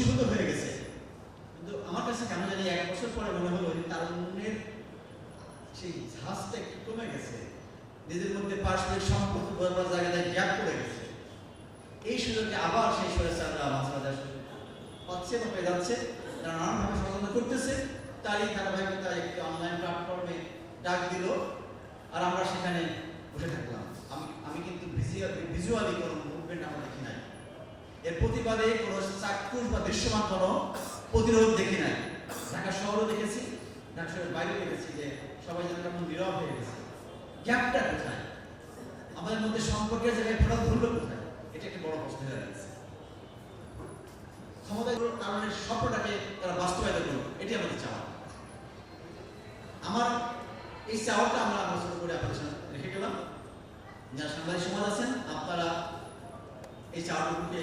বশীভূত হয়ে গেছে। কিন্তু আমার কাছে কেন জানি এক বছর পরে মনে হলো যে তার মনের সেই ঝাঁজটা একটু কমে গেছে। নিজের মধ্যে পারস্পরিক সম্পর্ক বলবার জায়গায় গ্যাপ পড়ে গেছে। এই সুযোগে আবার সেই সরেসাররা মাঝে মাঝে পাচ্ছে বা পেয়ে যাচ্ছে তারা নানানভাবে সচেতন করতেছে, তারই ধারাবাহিকতা একটি অনলাইন প্ল্যাটফর্মে ডাক দিল আর আমরা সেখানে বসে থাকলাম। আমি আমি কিন্তু ভিজুয়ালি কোনো মুভমেন্ট আমরা দেখি নাই। এর প্রতিবাদে কোনো চাক্ষুষ বা দৃশ্যমান কোনো প্রতিরোধ দেখি নাই। ঢাকা শহরও দেখেছি, ঢাকা শহরের বাইরে দেখেছি যে সবাই যেন কেমন নীরব হয়ে গেছে। গ্যাপটা কোথায়? আমাদের মধ্যে সম্পর্কের জায়গায় ফেরত ধরলো কোথায়? এটা একটা বড় প্রশ্ন হয়ে গেছে ক্ষমতাগুলোর কারণে স্বপ্নটাকে তারা বাস্তবায়িত করল এটি আমাদের চাওয়া। আমার এই চাওয়াটা আমরা আলোচনা করে আপনাদের সামনে রেখে গেলাম। যারা সাংবাদিক সমাজ আছেন, আপনারা এই চাওয়াটুকুকে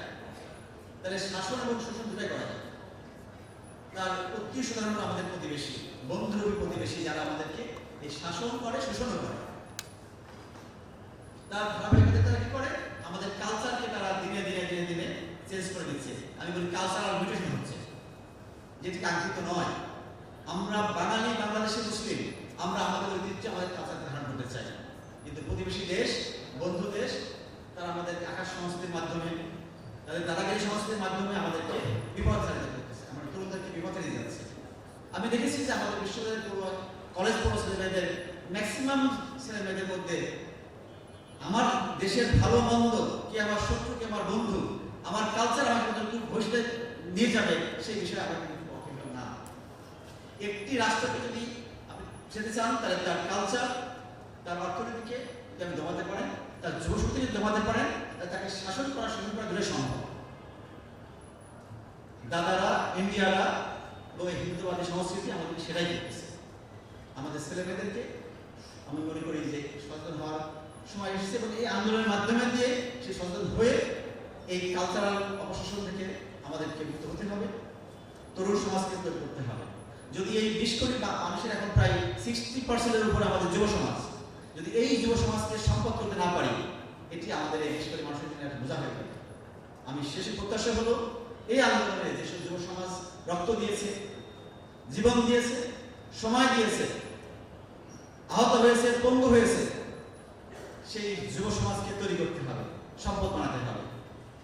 তাহলে শাসন এবং শোষণ দুটাই করা যায়। তার অতি সাধারণ আমাদের প্রতিবেশী, বন্ধুরূপী প্রতিবেশী যারা আমাদেরকে এই শাসন করে, শোষণও করে। তার ধারাবাহিকতা তারা কি করে? আমাদের কালচারকে তারা দিনে দিনে দিনে দিনে চেঞ্জ করে দিচ্ছে। আমি বলি কালচারাল মিউটেশন হচ্ছে। যেটি কাঙ্ক্ষিত নয়। আমরা বাঙালি, বাংলাদেশি, মুসলিম, আমরা আমাদের ঐতিহ্য, আমাদের কালচারকে ধারণ করতে চাই কিন্তু প্রতিবেশী দেশ বন্ধু দেশ তারা আমাদের আকাশ সংস্কৃতির মাধ্যমে তাদের দাদাগিরি সংস্কৃতির মাধ্যমে আমাদেরকে বিপদ চালিত করতেছে। আমরা তরুণদেরকে বিপদ চালিয়ে যাচ্ছে। আমি দেখেছি যে আমাদের বিশ্ববিদ্যালয়ের কলেজ পড়ুয়া ছেলেমেয়েদের ম্যাক্সিমাম ছেলেমেয়েদের মধ্যে আমার দেশের ভালো মন্দ, কি আমার শত্রু, কি আমার বন্ধু, আমার কালচার আমাকে কতটুকু ঘষতে নিয়ে যাবে, সেই বিষয়ে আমার কিন্তু না। একটি রাষ্ট্রকে যদি আপনি যেতে চান, তাহলে তার কালচার তার অর্থনীতিকে যদি আপনি জমাতে পারেন, তার যুবশক্তি যদি জমাতে পারেন তাকে শাসন করা শাসন করা দূরে সম্ভব। দাদারা ইন্ডিয়ারা এবং এই হিন্দুবাদী সংস্কৃতি আমাদেরকে সেটাই করতেছে আমাদের ছেলেমেয়েদেরকে আমি মনে করি যে সচেতন হওয়ার সময় এসেছে এবং এই আন্দোলনের মাধ্যমে দিয়ে সে সচেতন হয়ে এই কালচারাল অপশাসন থেকে আমাদেরকে মুক্ত হতে হবে, তরুণ সমাজকে তৈরি করতে হবে। যদি এই বিশ কোটি মানুষের এখন প্রায় সিক্সটি পার্সেন্টের উপরে আমাদের যুব সমাজ, যদি এই যুব সমাজকে সম্পদ করতে না পারি, এটি আমাদের এই বিশ কোটি মানুষের জন্য একটা বোঝা হয়ে আমি শেষে প্রত্যাশা হলো এই আন্দোলনে যেসব যুব সমাজ রক্ত দিয়েছে, জীবন দিয়েছে, সময় দিয়েছে, আহত হয়েছে, পঙ্গু হয়েছে, সেই যুব সমাজকে তৈরি করতে হবে, সম্পদ বানাতে হবে।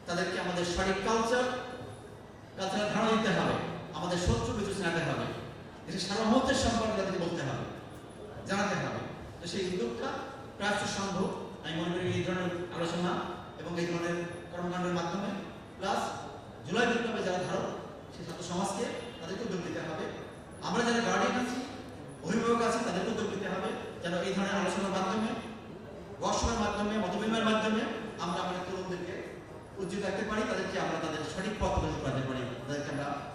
তাদেরকে আমাদের সঠিক কালচার কালচারের ধারণা দিতে হবে, আমাদের শত্রু কিছু জানাতে হবে। দেশের সার্বভৌমত্বের সম্পর্কে তাদেরকে বলতে হবে, জানাতে হবে। তো সেই উদ্যোগটা প্রাচ্য সম্ভব। আমি মনে করি এই ধরনের আলোচনা এবং এই ধরনের কর্মকাণ্ডের মাধ্যমে আমরা তাদের সঠিক পথ প্রদর্শন